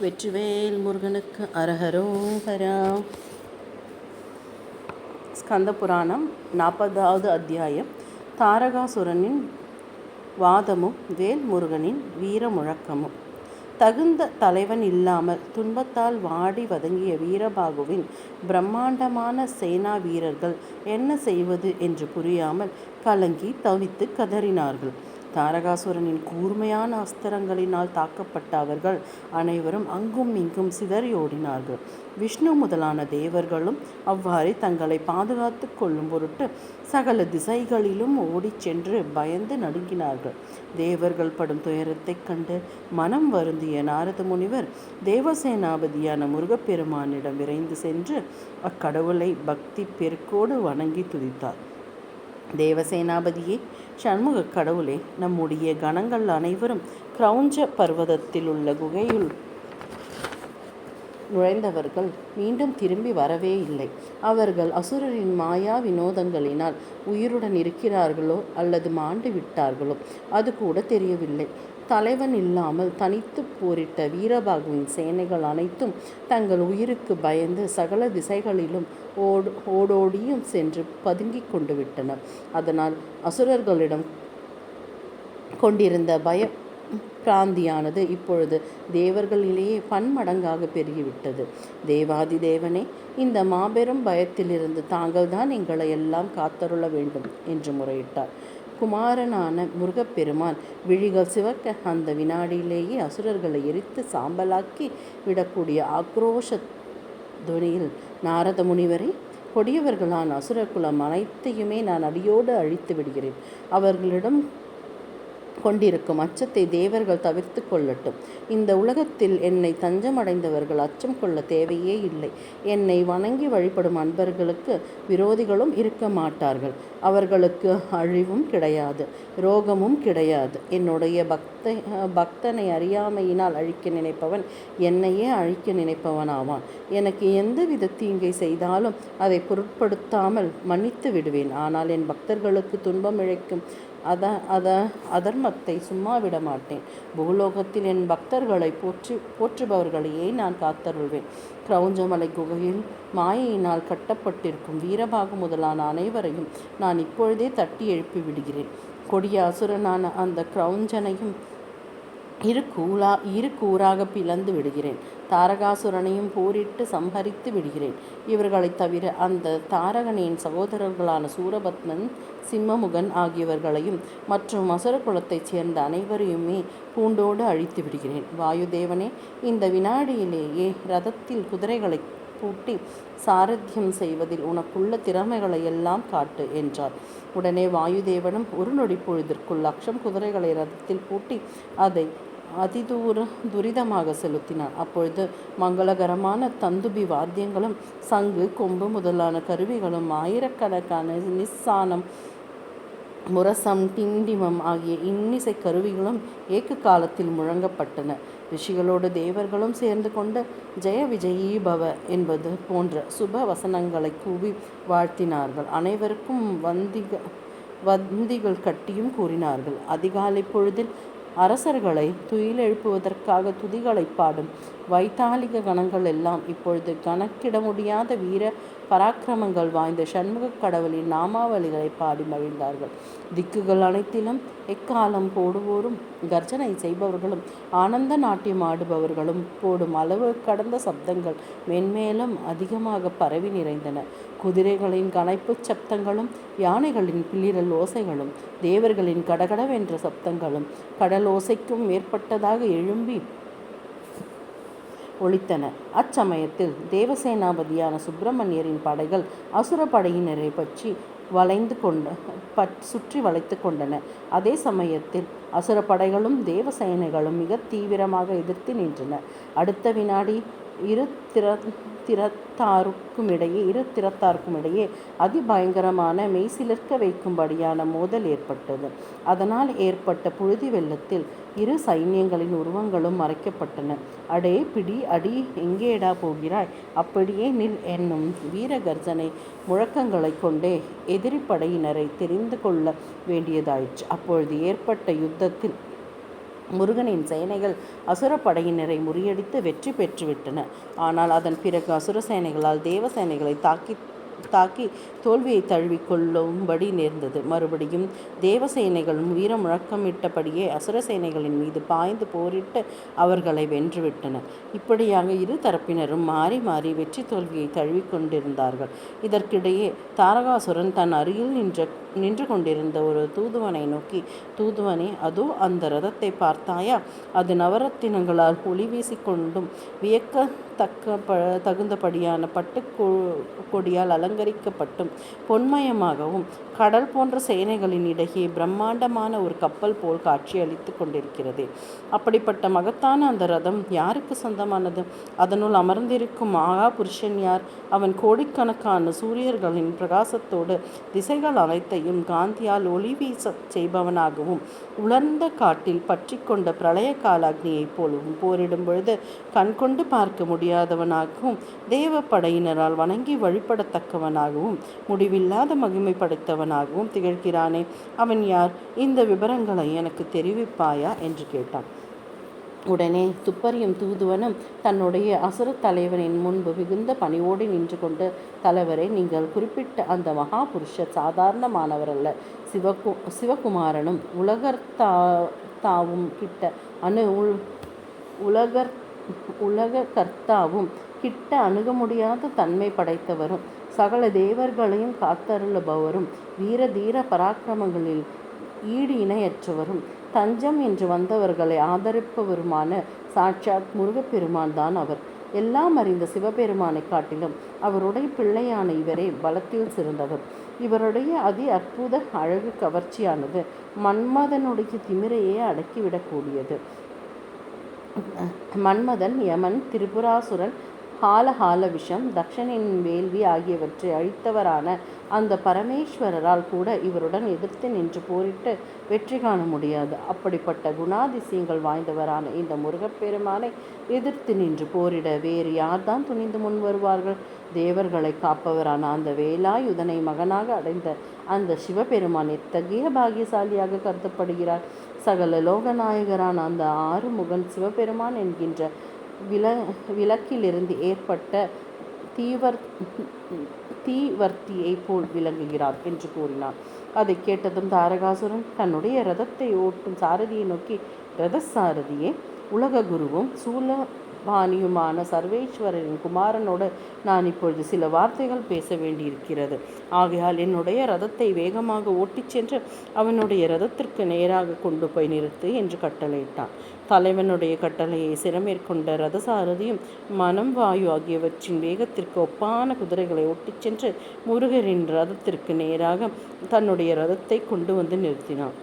வெற்றிவேல் முருகனுக்கு அரஹரோஹரா ஸ்கந்த புராணம் நாற்பதாவது அத்தியாயம். தாரகாசுரனின் வாதமும் வேல் முருகனின் வீர முழக்கமும். தகுந்த தலைவன் இல்லாமல் துன்பத்தால் வாடி வதங்கிய வீரபாகுவின் பிரம்மாண்டமான சேனா வீரர்கள் என்ன செய்வது என்று புரியாமல் கலங்கி தவித்து கதறினார்கள். தாரகாசுரனின் கூர்மையான அஸ்திரங்களினால் தாக்கப்பட்ட அவர்கள் அனைவரும் அங்கும் இங்கும் சிதறி ஓடினார்கள். விஷ்ணு முதலான தேவர்களும் அவ்வாறே தங்களை பாதுகாத்து கொள்ளும் பொருட்டு சகல திசைகளிலும் ஓடிச் சென்று பயந்து நடுங்கினார்கள். தேவர்கள் படும் துயரத்தைக் கண்டு மனம் வருந்திய நாரத முனிவர் தேவசேனாபதியான முருகப்பெருமானிடம் விரைந்து சென்று அக்கடவுளை பக்தி பெருக்கோடு வணங்கி துதித்தார். தேவசேனாபதியே சண்முக கடவுளே நம்முடைய கணங்கள் அனைவரும் கிரௌஞ்ச பர்வதத்தில் உள்ள குகையுள் நுழைந்தவர்கள் மீண்டும் திரும்பி வரவே இல்லை. அவர்கள் அசுரரின் மாயா வினோதங்களினால் உயிருடன் இருக்கிறார்களோ அல்லது மாண்டு விட்டார்களோ அது கூட தெரியவில்லை. தலைவன் இல்லாமல் தனித்து போரிட்ட வீரபாகுவின் சேனைகள் அனைத்தும் தங்கள் உயிருக்கு பயந்து சகல திசைகளிலும் ஓடு ஓடோடியும் சென்று பதுங்கிக் கொண்டு விட்டன. அதனால் அசுரர்களிடம் கொண்டிருந்த பய பிராந்தியானது இப்பொழுது தேவர்களிலேயே பன்மடங்காக பெருகிவிட்டது. தேவாதி தேவனே இந்த மாபெரும் பயத்திலிருந்து தாங்கள்தான் எங்களை எல்லாம் காத்தருள வேண்டும் என்று முறையிட்டார். குமாரனான முருகப்பெருமான் விழிகள் சிவக்க அந்த வினாடியிலேயே அசுரர்களை எரித்து சாம்பலாக்கி விடக்கூடிய ஆக்ரோஷ துணியில் நாரத முனிவரை கொடியவர்களான அசுரகுலம் அனைத்தையுமே நான் அடியோடு அழித்து விடுகிறேன். அவர்களிடம் கொண்டிருக்கும் அச்சத்தை தேவர்கள் தவிர்த்து கொள்ளட்டும். இந்த உலகத்தில் என்னை தஞ்சமடைந்தவர்கள் அச்சம் கொள்ள தேவையே இல்லை. என்னை வணங்கி வழிபடும் அன்பர்களுக்கு விரோதிகளும் இருக்க மாட்டார்கள். அவர்களுக்கு அழிவும் கிடையாது ரோகமும் கிடையாது. என்னுடைய பக்த பக்தனை அறியாமையினால் அழிக்க நினைப்பவன் என்னையே அழிக்க நினைப்பவனாவான். எனக்கு எந்த வித தீங்கை செய்தாலும் அதை பொருட்படுத்தாமல் மன்னித்து விடுவேன். ஆனால் என் பக்தர்களுக்கு துன்பம் இழைக்கும் அத அத அதர்மத்தை சும்மா விட மாட்டேன். பூலோகத்தில் என் பக்தர்களை போற்றி போற்றுபவர்களையே நான் காத்தருள்வேன். கிரௌஞ்சமலை குகையில் மாயையினால் கட்டப்பட்டிருக்கும் வீரபாகு முதலான அனைவரையும் நான் இப்பொழுதே தட்டி எழுப்பி விடுகிறேன். கொடிய அசுரனான அந்த கிரௌஞ்சனையும் இரு கூலா இரு கூறாக பிளந்து விடுகிறேன். தாரகாசுரனையும் போரிட்டு சம்ஹரித்து விடுகிறேன். இவர்களைத் தவிர அந்த தாரகனின் சகோதரர்களான சூரபத்மன் சிம்மமுகன் ஆகியவர்களையும் மற்றும் அசுர குலத்தைச் சேர்ந்த அனைவரையுமே பூண்டோடு அழித்து விடுகிறேன். வாயுதேவனே இந்த வினாடியிலேயே ரதத்தில் குதிரைகளை பூட்டி சாரத்தியம் செய்வதில் உனக்குள்ள திறமைகளை எல்லாம் காட்டு என்றார். உடனே வாயுதேவனும் ஒரு நொடி பொழுதிற்குள் லட்சம் குதிரைகளை ரதத்தில் பூட்டி அதை அதிதூர துரிதமாக செலுத்தினான். அப்பொழுது மங்களகரமான தந்துபி வாத்தியங்களும் சங்கு கொம்பு முதலான கருவிகளும் ஆயிரக்கணக்கான நிஸ்ஸானம் முரசம் டிண்டிமம் ஆகிய இன்னிசை கருவிகளும் ஏக்கு காலத்தில் முழங்கப்பட்டன. ரிஷிகளோடு தேவர்களும் சேர்ந்து கொண்டு ஜெய விஜயீ பவ என்பது போன்ற சுப வசனங்களை கூவி வாழ்த்தினார்கள். அனைவருக்கும் வந்திக வந்திகள் கட்டியும் கூறினார்கள். அதிகாலை பொழுதில் அரசர்களை துயிலெழுப்புவதற்காக துதிகளை பாடும் வைத்தாலிக கணங்கள் எல்லாம் இப்பொழுது கணக்கிட முடியாத வீர பராக்கிரமங்கள் வாய்ந்த சண்முக கடவுளின் நாமாவளிகளை பாடி மகிழ்ந்தார்கள். திக்குகள் அனைத்திலும் எக்காலம் போடுவோரும் கர்ஜனை செய்பவர்களும் ஆனந்த நாட்டியம் ஆடுபவர்களும் போடும் அளவு கடந்த சப்தங்கள் மென்மேலும் அதிகமாக பரவி நிறைந்தன. குதிரைகளின் கனைப்பு சப்தங்களும் யானைகளின் பிளிரல் ஓசைகளும் தேவர்களின் கடகடவென்ற சப்தங்களும் கடல் ஓசைக்கும் மேற்பட்டதாக எழும்பி ஒழித்தன அச்சமயத்தில் தேவசேனாபதியான சுப்பிரமணியரின் படைகள் அசுர படையினரை பற்றி வளைந்து கொண்ட பற் சுற்றி வளைத்து கொண்டன. அதே சமயத்தில் அசுர படைகளும் தேவசேனைகளும் மிக தீவிரமாக எதிர்த்து நின்றன. அடுத்த வினாடி இரு திற திறத்தாருக்கும் இடையே இரு திறத்தாருக்கும் இடையே அதிபயங்கரமான மெய்சிலிர்க்க வைக்கும்படியான மோதல் ஏற்பட்டது. அதனால் ஏற்பட்ட புழுதி வெள்ளத்தில் இரு சைன்யங்களின் உருவங்களும் மறைக்கப்பட்டன. அடே பிடி அடி எங்கேடா போகிறாய்? அப்படியே நில் என்னும் வீரகர்ஜனை முழக்கங்களை கொண்டே எதிரி படையினரை தெரிந்து கொள்ள வேண்டியதாயிற்று. அப்பொழுது ஏற்பட்ட யுத்தத்தில் முருகனின் சேனைகள் அசுரப்படையினரை முறியடித்து வெற்றி பெற்றுவிட்டன. ஆனால் அதன் பிறகு அசுர சேனைகளால் தேவ சேனைகளை தாக்கி தாக்கி தோல்வியை தழுவிக்கொள்ளும்படி நேர்ந்தது. மறுபடியும் தேவசேனைகள் வீர முழக்கமிட்டபடியே அசுர சேனைகளின் மீது பாய்ந்து போரிட்டு அவர்களை வென்றுவிட்டன இப்படியாக இரு தரப்பினரும் மாறி மாறி வெற்றி தோல்வியை தழுவிக்கொண்டிருந்தார்கள். இதற்கிடையே தாரகாசுரன் தன் அருகில் நின்ற நின்று கொண்டிருந்த ஒரு தூதுவனை நோக்கி தூதுவனே அதோ அந்த ரதத்தை பார்த்தாயா? அது நவரத்தினங்களால் ஒளி வீசிக்கொண்டும் வியக்கத்தக்க ப தகுந்தபடியான பட்டு கொடியால் அலங்கரிக்கப்பட்டும் பொன்மயமாகவும் கடல் போன்ற சேனைகளின் இடையே பிரம்மாண்டமான ஒரு கப்பல் போல் காட்சியளித்து கொண்டிருக்கிறது. அப்படிப்பட்ட மகத்தான அந்த ரதம் யாருக்கு சொந்தமானது? அதனுள் அமர்ந்திருக்கும் மகா புருஷன் யார்? அவன் கோடிக்கணக்கான சூரியர்களின் பிரகாசத்தோடு திசைகள் அனைத்தையும் காந்தியால் ஒளி வீச செய்பவனாகவும் உலர்ந்த காட்டில் பற்றி கொண்ட பிரளய கால அக்னியைப் போலவும் போரிடும் பொழுது கண்கொண்டு பார்க்க முடியாதவனாகவும் தேவ படையினரால் வணங்கி வழிபடத்தக்கவனாகவும் முடிவில்லாத மகிமை படைத்தவனாகவும் திகழ்கிறானே. அவன் யார்? இந்த விவரங்களை எனக்கு தெரிவிப்பாயா? என்று கேட்டான். உடனே துப்பறியும் தூதுவனும் தன்னுடைய அசுர தலைவனின் முன்பு மிகுந்த பணியோடு நின்று கொண்டு தலைவரை நீங்கள் குறிப்பிட்ட அந்த மகாபுருஷர் சாதாரணமானவர் அல்ல சிவகு சிவகுமாரனும் உலகர்த்தா தாவும் கிட்ட அணு உலகர் உலக கர்த்தாவும் கிட்ட அணுக முடியாத தன்மை படைத்தவரும் சகல தேவர்களையும் காத்தருளுபவரும் வீர தீர பராக்கிரமங்களில் ஈடு இணையற்றவரும் தஞ்சம் என்று வந்தவர்களை ஆதரிப்பவருமான சாட்சாத் முருகப்பெருமான் தான் அவர். எல்லாம் அறிந்த சிவபெருமானை காட்டிலும் அவருடைய பிள்ளையான இவரே பலத்தில் சிறந்தவர். இவருடைய அதி அற்புத அழகு கவர்ச்சியானது மன்மதனுடைய திமிரையே அடக்கிவிடக்கூடியது. மன்மதன் யமன் திரிபுராசுரன் ஹாலஹால விஷம் தக்ஷனின் வேள்வி ஆகியவற்றை அழித்தவரான அந்த பரமேஸ்வரரால் கூட இவருடன் எதிர்த்து நின்று போரிட்டு வெற்றி காண முடியாது. அப்படிப்பட்ட குணாதிசயங்கள் வாய்ந்தவரான இந்த முருகப்பெருமானை எதிர்த்து நின்று போரிட வேறு யார்தான் துணிந்து முன் வருவார்கள்? தேவர்களை காப்பவரான அந்த வேலாயுதனை மகனாக அடைந்த அந்த சிவபெருமான் எத்தகைய பாகியசாலியாக கருதப்படுகிறார்? சகல லோகநாயகரான அந்த ஆறுமுகன் சிவபெருமான் என்கின்ற வில விளக்கிலிருந்து ஏற்பட்ட தீவர் தீவர்த்தியை போல் விளங்குகிறார் என்று கூறினார். அதை கேட்டதும் தாரகாசுரன் தன்னுடைய ரதத்தை ஓட்டும் சாரதியை நோக்கி ரத சாரதியே உலக குருவும் சூல பாணியுமான சர்வேஸ்வரரின் குமாரனோடு நான் இப்பொழுது சில வார்த்தைகள் பேச வேண்டியிருக்கிறது. ஆகையால் என்னுடைய ரதத்தை வேகமாக ஓட்டிச் சென்று அவனுடைய ரதத்திற்கு நேராக கொண்டு போய் நிறுத்து என்று கட்டளையிட்டான். தலைவனுடைய கட்டளையை சிறமேற்கொண்ட ரதசாரதியும் மனம் வாயு ஆகியவற்றின் வேகத்திற்கு ஒப்பான குதிரைகளை ஒட்டிச் சென்று முருகரின் ரதத்திற்கு நேராக தன்னுடைய ரதத்தை கொண்டு வந்து நிறுத்தினான்.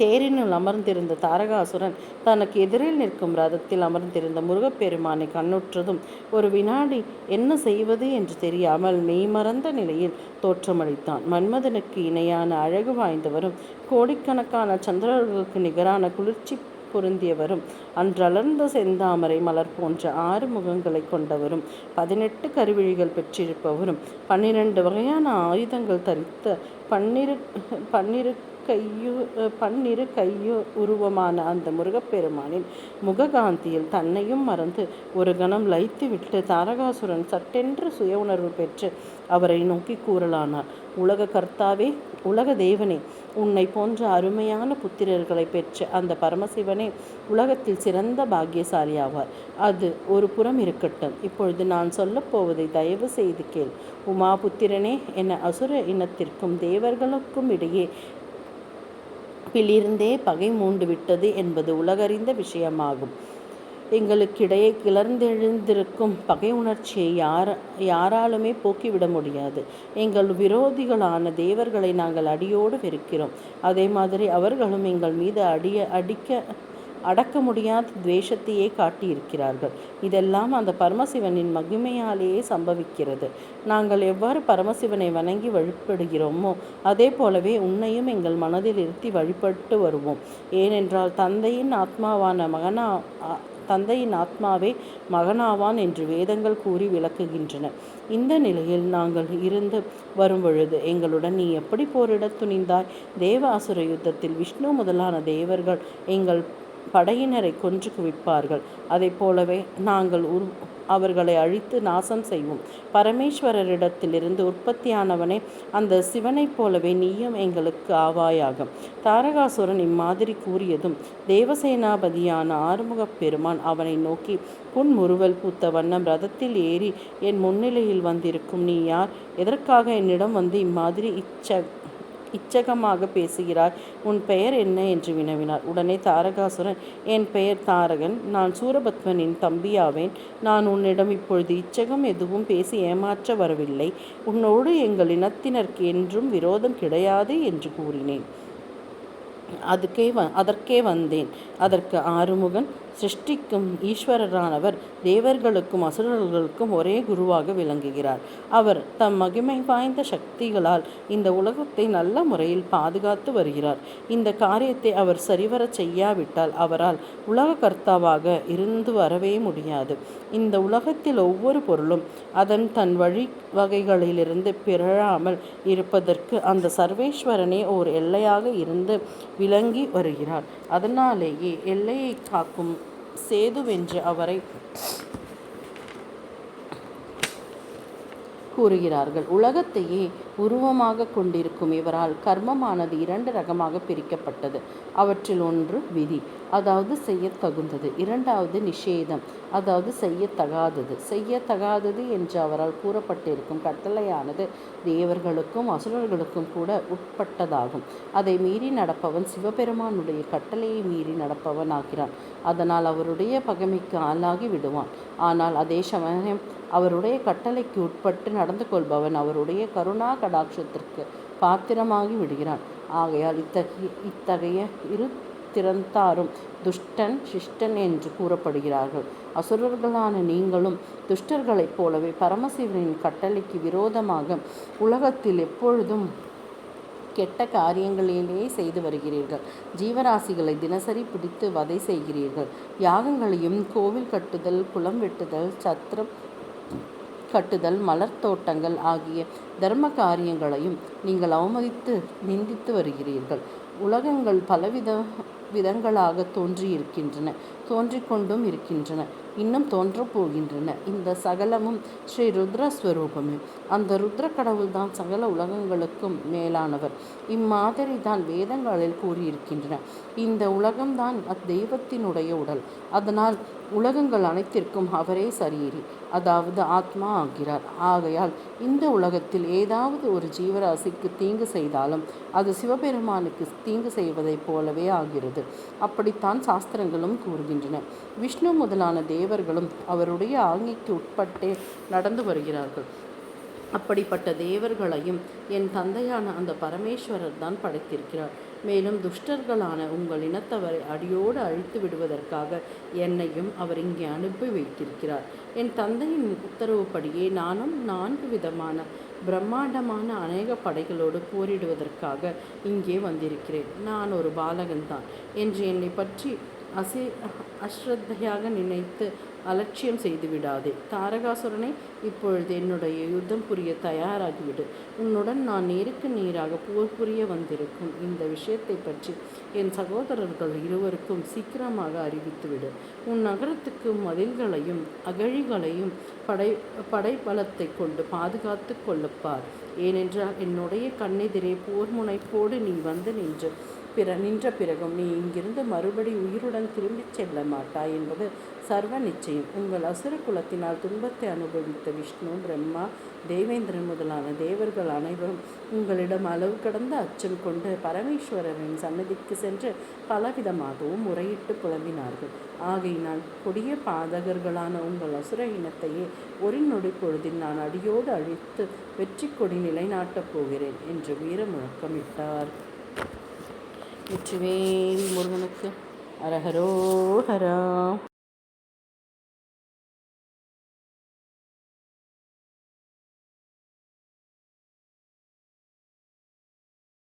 தேரினுள் அமர்ந்திருந்த தாரகாசுரன் தனக்கு எதிரில் நிற்கும் ரதத்தில் அமர்ந்திருந்த முருகப்பெருமானை கண்ணுற்றதும் ஒரு வினாடி என்ன செய்வது என்று தெரியாமல் மெய்மறந்த நிலையில் தோற்றமளித்தான். மன்மதனுக்கு இணையான அழகு வாய்ந்தவரும் கோடிக்கணக்கான சந்திரர்களுக்கு நிகரான குளிர்ச்சி பொருந்தியவரும். அன்றளர்ந்த செந்தாமரை மலர் போன்ற ஆறு முகங்களை கொண்டவரும் பதினெட்டு கருவிழிகள் பெற்றிருப்பவரும் பன்னிரண்டு வகையான ஆயுதங்கள் தரித்த பன்னிரு பன்னிரு கையு பன்னிரு கையு உருவமான அந்த முருகப்பெருமானின் முககாந்தியில் தன்னையும் மறந்து ஒரு கணம் லைத்துவிட்டு தாரகாசுரன் சட்டென்று சுய உணர்வு பெற்று அவரை நோக்கி கூறலானார். உலக கர்த்தாவே உலக தேவனே உன்னை போன்ற அருமையான புத்திரர்களை பெற்ற அந்த பரமசிவனே உலகத்தில் சிறந்த பாக்கியசாலி ஆவார் அது ஒரு புறம் இருக்கட்டும். இப்பொழுது நான் சொல்லப்போவதை தயவு செய்து கேள். உமா புத்திரனே என அசுர இனத்திற்கும் தேவர்களுக்கும் இடையே பிலிருந்தே பகை மூண்டு விட்டது என்பது உலகறிந்த விஷயமாகும். எங்களுக்கிடையே கிளர்ந்தெழுந்திருக்கும் பகை உணர்ச்சியை யார் யாராலுமே போக்கிவிட முடியாது. எங்கள் விரோதிகளான தேவர்களை நாங்கள் அடியோடு வெறுக்கிறோம். அதே மாதிரி அவர்களும் எங்கள் மீது அடிய அடிக்க அடக்க முடியாத துவேஷத்தையே காட்டியிருக்கிறார்கள். இதெல்லாம் அந்த பரமசிவனின் மகிமையாலேயே சம்பவிக்கிறது. நாங்கள் எவ்வாறு பரமசிவனை வணங்கி வழிபடுகிறோமோ அதே போலவே உன்னையும் எங்கள் மனதில் இருத்தி வழிபட்டு வருவோம். ஏனென்றால் தந்தையின் ஆத்மாவான மகனா தந்தையின் ஆத்மாவே மகனாவான் என்று வேதங்கள் கூறி விளக்குகின்றன. இந்த நிலையில் நாங்கள் இருந்து வரும் பொழுது எங்களுடன் நீ எப்படி போரிட துணிந்தாய்? தேவாசுர யுத்தத்தில் விஷ்ணு முதலான தேவர்கள் எங்கள் படையினரை கொன்று குவிப்பார்கள். அதை போலவே நாங்கள் உரு அவர்களை அழித்து நாசம் செய்வோம். பரமேஸ்வரரிடத்திலிருந்து உற்பத்தியானவனே அந்த சிவனைப் போலவே நீயும் எங்களுக்கு ஆவாயாகும் தாரகாசுரன் இம்மாதிரி கூறியதும் தேவசேனாபதியான ஆறுமுகப் பெருமான் அவனை நோக்கி புன்முறுவல் பூத்த வண்ணம் ரதத்தில் ஏறி என் முன்னிலையில் வந்திருக்கும் நீ யார்? எதற்காக என்னிடம் வந்து இம்மாதிரி இச்ச இச்சகமாக பேசுகிறாய் உன் பெயர் என்ன? என்று வினவினார். உடனே தாரகாசுரன் என் பெயர் தாரகன். நான் சூரபத்மனின் தம்பியாவேன். நான் உன்னிடம் இப்பொழுது இச்சகம் எதுவும் பேசி ஏமாற்ற வரவில்லை. உன்னோடு எங்கள் இனத்தினருக்கு என்றும் விரோதம் கிடையாது என்று கூறினேன். அதுக்கே வ அதற்கே வந்தேன். அதற்கு ஆறுமுகன் சிருஷ்டிக்கும் ஈஸ்வரரானவர் தேவர்களுக்கும் அசுரர்களுக்கும் ஒரே குருவாக விளங்குகிறார். அவர் தம் மகிமை வாய்ந்த சக்திகளால் இந்த உலகத்தை நல்ல முறையில் பாதுகாத்து வருகிறார். இந்த காரியத்தை அவர் சரிவரச் செய்யாவிட்டால் அவரால் உலக கர்த்தாவாக இருந்து வரவே முடியாது. இந்த உலகத்தில் ஒவ்வொரு பொருளும் அதன் தன் வழி வகைகளிலிருந்து பிறழாமல் இருப்பதற்கு அந்த சர்வேஸ்வரனே ஓர் எல்லையாக இருந்து விளங்கி வருகிறார். அதனாலேயே எல்லையை காக்கும் சேதுவென்று அவரை கூறுகிறார்கள். உலகத்தையே உருவமாக கொண்டிருக்கும் இவரால் கர்மமானது இரண்டு ரகமாக பிரிக்கப்பட்டது. அவற்றில் ஒன்று விதி அதாவது செய்யத்தகுந்தது இரண்டாவது நிஷேதம் அதாவது செய்யத்தகாதது செய்யத்தகாதது என்று அவரால் கூறப்பட்டிருக்கும் கட்டளையானது தேவர்களுக்கும் அசுரர்களுக்கும் கூட உட்பட்டதாகும். அதை மீறி நடப்பவன் சிவபெருமானுடைய கட்டளையை மீறி நடப்பவன் ஆகிறான் அதனால் அவருடைய பகைமைக்கு ஆளாகி விடுவான். ஆனால் அதே சமயம் அவருடைய கட்டளைக்கு உட்பட்டு நடந்து கொள்பவன் அவருடைய கருணா கடாட்சத்திற்கு பாத்திரமாகி விடுகிறான். ஆகையால் இத்தகைய இத்தகைய இரு திறந்தாரும் துஷ்டன் சிஷ்டன் என்று கூறப்படுகிறார்கள். அசுரர்களான நீங்களும் துஷ்டர்களைப் போலவே பரமசிவனின் கட்டளைக்கு விரோதமாக உலகத்தில் எப்பொழுதும் கெட்ட காரியங்களிலேயே செய்து வருகிறீர்கள். ஜீவராசிகளை தினசரி பிடித்து வதை செய்கிறீர்கள். யாகங்களையும் கோவில் கட்டுதல் குளம் வெட்டுதல் சத்திரம் கட்டுதல் மலர் தோட்டங்கள் ஆகிய தர்ம காரியங்களையும் நீங்கள் அவமதித்து நிந்தித்து வருகிறீர்கள். உலகங்கள் பலவித விதங்களாக தோன்றியிருக்கின்றன. தோன்றிக்கொண்டும் இருக்கின்றன. இன்னும் தோன்றப் போகின்றன. இந்த சகலமும் ஸ்ரீ ருத்ரஸ்வரூபமே. அந்த ருத்ர கடவுள்தான் சகல உலகங்களுக்கும் மேலானவர். இம்மாதிரி தான் வேதங்களில் கூறியிருக்கின்றன. இந்த உலகம்தான் அத்தெய்வத்தினுடைய உடல். அதனால் உலகங்கள் அனைத்திற்கும் அவரே சரீரி. அதாவது ஆத்மா ஆகிறார். ஆகையால் இந்த உலகத்தில் ஏதாவது ஒரு ஜீவராசிக்கு தீங்கு செய்தாலும் அது சிவபெருமானுக்கு தீங்கு செய்வதைப் போலவே ஆகிறது. அப்படித்தான் சாஸ்திரங்களும் வருகின்றன. விஷ்ணு முதலான தேவர்களும் அவருடைய ஆங்கிக்கு உட்பட்டே நடந்து வருகிறார்கள். அப்படிப்பட்ட தேவர்களையும் என் தந்தையான அந்த பரமேஸ்வரர் தான் படைத்திருக்கிறார். மேலும் துஷ்டர்களான உங்கள் இனத்தவரை அடியோடு அழித்து விடுவதற்காக என்னையும் அவர் இங்கே அனுப்பி வைத்திருக்கிறார். என் தந்தையின் உத்தரவுப்படியே நானும் நான்கு விதமான பிரம்மாண்டமான அநேக படைகளோடு போரிடுவதற்காக இங்கே வந்திருக்கிறேன். நான் ஒரு பாலகன்தான். என்று என்னை பற்றி அசி அஸ்ரத்தையாக நினைத்து அலட்சியம் செய்து விடாதே தாரகாசுரனை இப்பொழுது என்னுடைய யுத்தம் புரிய தயாராகிவிடு. உன்னுடன் நான் நேருக்கு நேராக போர் புரிய வந்திருக்கும் இந்த விஷயத்தை பற்றி என் சகோதரர்கள் இருவருக்கும் சீக்கிரமாக அறிவித்துவிடு. உன் நகரத்துக்கு மதில்களையும் அகழிகளையும் படை படைபலத்தை கொண்டு பாதுகாத்து கொள்ளப்பார். ஏனென்றால் என்னுடைய கண்ணெதிரே போர் முனைப்போடு நீ வந்து நின்று பிற நின்ற பிறகும் நீ இங்கிருந்து மறுபடி உயிருடன் திரும்பிச் செல்ல மாட்டாய் என்பது சர்வ நிச்சயம். உங்கள் அசுர குலத்தினால் துன்பத்தை அனுபவித்த விஷ்ணு பிரம்மா தேவேந்திரன் முதலான தேவர்கள் அனைவரும் உங்களிடம் அளவு கடந்த அச்சம் கொண்டு பரமேஸ்வரரின் சன்னதிக்கு சென்று பலவிதமாகவும் முறையிட்டு புலம்பினார்கள். ஆகையினால் கொடிய பாதகர்களான உங்கள் அசுர இனத்தையே ஒரு நொடி பொழுதில் நான் அடியோடு அழித்து வெற்றி கொடி நிலைநாட்டப் போகிறேன் என்று வீர முழக்கமிட்டார் வெற்றிவேல் முருகனுக்கு அரஹரோ ஹரா.